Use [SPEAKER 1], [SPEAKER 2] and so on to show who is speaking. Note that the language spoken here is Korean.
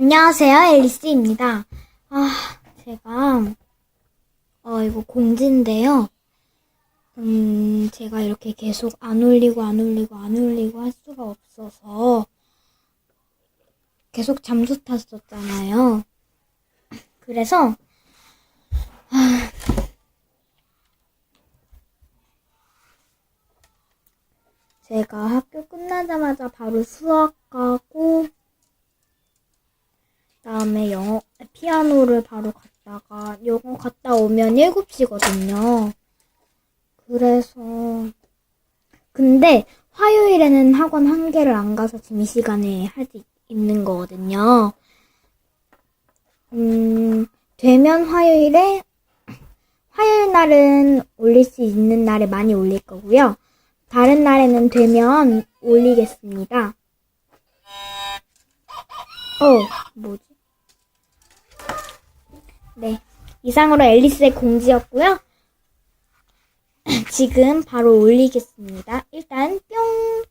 [SPEAKER 1] 안녕하세요, 앨리스입니다. 아, 제가, 어, 이거 공지인데요. 음, 제가 이렇게 계속 안 올리고, 안 올리고, 안 올리고 할 수가 없어서, 계속 잠수 탔었잖아요. 그래서, 아, 제가 학교 끝나자마자 바로 수학 가고, 그 다음에 영어 피아노를 바로 갔다가 영어 갔다 오면 7시거든요. 그래서 근데 화요일에는 학원 한 개를 안 가서 지금 이 시간에 할 수 있는 거거든요. 음, 되면 화요일에 화요일 날은 올릴 수 있는 날에 많이 올릴 거고요. 다른 날에는 되면 올리겠습니다. 어, 뭐지? 네. 이상으로 앨리스의 공지였고요. 지금 바로 올리겠습니다. 일단 뿅.